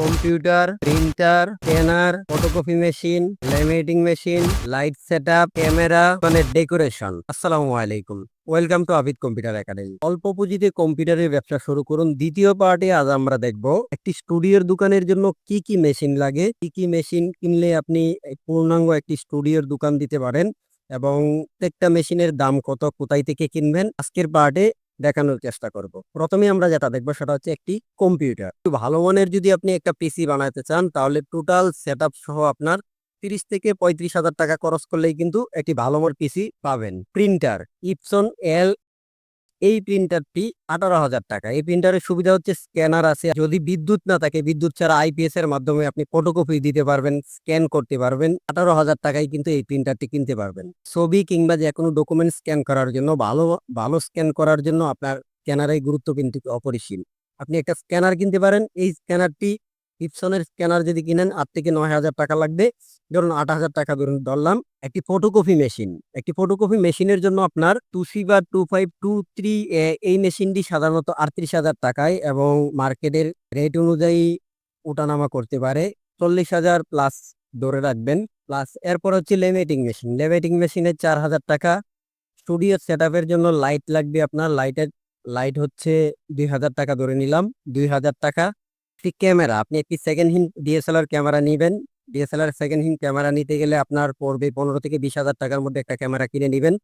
Computer, printer, scanner, photocopy machine, laminating machine, light set camera মানে decoration. আসসালামু আলাইকুম। Welcome to Abid computer academy. অল্প পুঁজিতে কম্পিউটারের ব্যবসা শুরু করুন। দ্বিতীয় পার্টে আজ আমরা দেখব একটি স্টুডিওর দোকানের জন্য কি কি মেশিন লাগে, কি কি মেশিন কিনলে আপনি পূর্ণাঙ্গ একটি স্টুডিওর দোকান দিতে পারেন এবং প্রত্যেকটা মেশিনের দাম কত, কোথায় থেকে কিনবেন? আজকের পার্টে দেখানোর চেষ্টা করব। প্রথমে আমরা যেটা দেখব সেটা হচ্ছে একটি কম্পিউটার। ভালো মানের যদি আপনি একটা পিসি বানাতে চান, তাহলে টোটাল সেট সহ আপনার তিরিশ থেকে পঁয়ত্রিশ হাজার টাকা খরচ করলেই কিন্তু একটি ভালো মানের পিসি পাবেন। প্রিন্টার ইপসন এল এই প্রিন্টারটি আঠারো হাজার টাকা। এই প্রিন্টারের সুবিধা হচ্ছে স্ক্যানার আছে। যদি বিদ্যুৎ না থাকে, বিদ্যুৎ ছাড়া আইপিএস এর মাধ্যমে আপনি ফটোকপি দিতে পারবেন, স্ক্যান করতে পারবেন। আঠারো হাজার টাকায় কিন্তু এই প্রিন্টারটি কিনতে পারবেন। ছবি কিংবা যে কোনো ডকুমেন্ট স্ক্যান করার জন্য, ভালো ভালো স্ক্যান করার জন্য আপনার স্ক্যানারের গুরুত্ব কিন্তু অপরিসীম। আপনি একটা স্ক্যানার কিনতে পারেন। এই স্ক্যানারটি ইপসনের স্ক্যানার যদি কিনেন, আট থেকে নয় হাজার টাকা লাগবে। ধরুন আট হাজার টাকা ধরুন, ধরলাম একটি ফটোকপি মেশিন একটি ফটোকপি মেশিনের জন্য আপনার টু সি বা টু ফাইভ টু থ্রি এই মেশিনটি সাধারণত আটত্রিশ হাজার টাকায় এবং মার্কেটের রেট অনুযায়ী ওঠানামা করতে পারে। চল্লিশ হাজার প্লাস ধরে রাখবেন। প্লাস এরপর হচ্ছে লেমিটিং মেশিন লেমিটিং মেশিনের চার হাজার টাকা। স্টুডিও সেট জন্য লাইট লাগবে আপনার। লাইটের লাইট হচ্ছে দুই হাজার টাকা ধরে নিলাম। দুই হাজার টাকা। একটি ক্যামেরা, আপনি একটি সেকেন্ড হ্যান্ড ডিএসএলআর ক্যামেরা নেবেন। ডিএসএলআর সেকেন্ড হ্যান্ড ক্যামেরা নিতে গেলে আপনার পড়বে পনেরো থেকে বিশ হাজার টাকার মধ্যে একটা ক্যামেরা কিনে নেবেন।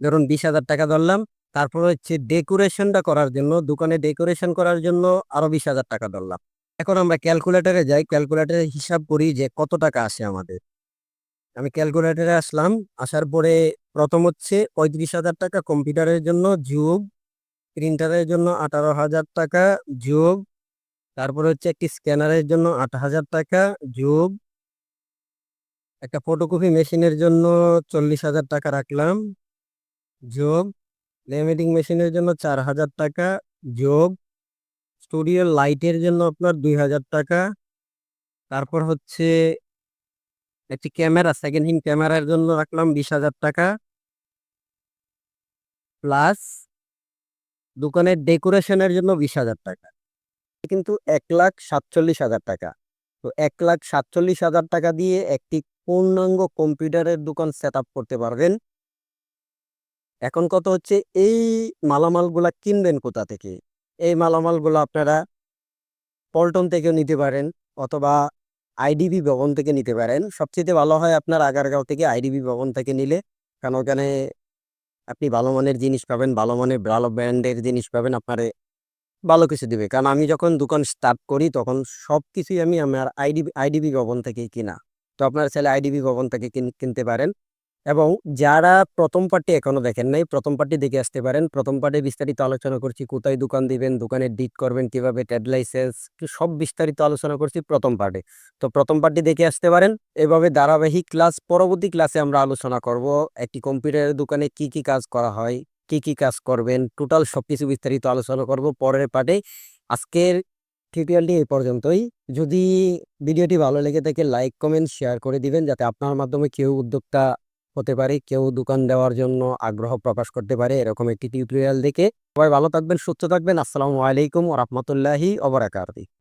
ধরুন বিশ হাজার টাকা ধরলাম, তারপর হচ্ছে ডেকোরেশনটা করার জন্য, দোকানে ডেকোরেশন করার জন্য আরও বিশ হাজার টাকা ধরলাম। এখন আমরা ক্যালকুলেটরে যাই ক্যালকুলেটরে হিসাব করি যে কত টাকা আসে আমাদের। আমি ক্যালকুলেটরে আসলাম, আসার পরে প্রথম হচ্ছে পঁয়ত্রিশ হাজার টাকা কম্পিউটারের জন্য, যোগ প্রিন্টারের জন্য আঠারো হাজার টাকা, যোগ তারপর হচ্ছে একটি স্ক্যানারের জন্য আট হাজার টাকা, যোগ একটা ফটোকপি মেশিনের জন্য চল্লিশ হাজার টাকা রাখলাম, যোগ লেমিটিং মেশিনের জন্য চার হাজার টাকা, যোগ স্টুডিও লাইটের জন্য আপনার দুই হাজার টাকা, তারপর হচ্ছে একটি ক্যামেরা সেকেন্ড হ্যান্ড ক্যামেরার জন্য রাখলাম বিশ হাজার টাকা। প্লাস দোকানের ডেকোরেশনের জন্য বিশ হাজার টাকা। কিন্তু এক লাখ সাতচল্লিশ হাজার টাকা। তো এক লাখ সাতচল্লিশ হাজার টাকা দিয়ে একটি পূর্ণাঙ্গ কম্পিউটারের দোকান সেট করতে পারবেন। এখন কত হচ্ছে, এই মালামালগুলা কিনবেন কোথা থেকে? এই মালামালগুলো আপনারা পল্টন থেকেও নিতে পারেন অথবা আইডিবি ভবন থেকে নিতে পারেন। সবচেয়ে ভালো হয় আপনার আগারগাঁও থেকে আইডিবি ভবন থেকে নিলে, কারণ ওখানে আপনি ভালো মানের জিনিস পাবেন, ভালো মানের, ভালো ব্র্যান্ডের জিনিস পাবেন আপনারে ভালো কিছু দিবে। কারণ আমি যখন দোকান স্টার্ট করি, তখন সব কিছুই আমি আমার আইডিবি আইডিবি ভবন থেকেই কিনা। তো আপনার ছেলে আইডিবি ভবন থেকে কিন- কিনতে পারেন। এবং যারা প্রথম পার্টি এখনও দেখেন নাই, প্রথম পার্টি দেখে আসতে পারেন। প্রথম পার্টি বিস্তারিত আলোচনা করছি, কোথায় দোকান দিবেন, দোকানের ডিট করবেন, কীভাবে ট্রেড লাইসেন্স সব বিস্তারিত আলোচনা করছি প্রথম পার্টে। তো প্রথম পার্টি দেখে আসতে পারেন। এভাবে ধারাবাহিক ক্লাস পরবর্তী ক্লাসে আমরা আলোচনা করব, একটি কম্পিউটারের দোকানে কি কি কাজ করা হয় কি কি কাজ করবেন? টোটাল সবকিছু বিস্তারিত আলোচনা করব পরের পার্টে আজকের টিউটোরিয়ালটি এই পর্যন্তই। যদি ভিডিওটি ভালো লেগে থাকে লাইক কমেন্ট শেয়ার করে দিবেন, যাতে আপনার মাধ্যমে কেউ উদ্যোক্তা হতে পারে, কেউ দোকান দেওয়ার জন্য আগ্রহ প্রকাশ করতে পারে, এরকম একটি টিউটোরিয়াল দেখে। সবাই ভালো থাকবেন, সুস্থ থাকবেন। আসসালামু আলাইকুম রহমতুল্লাহি ওবরাকাতি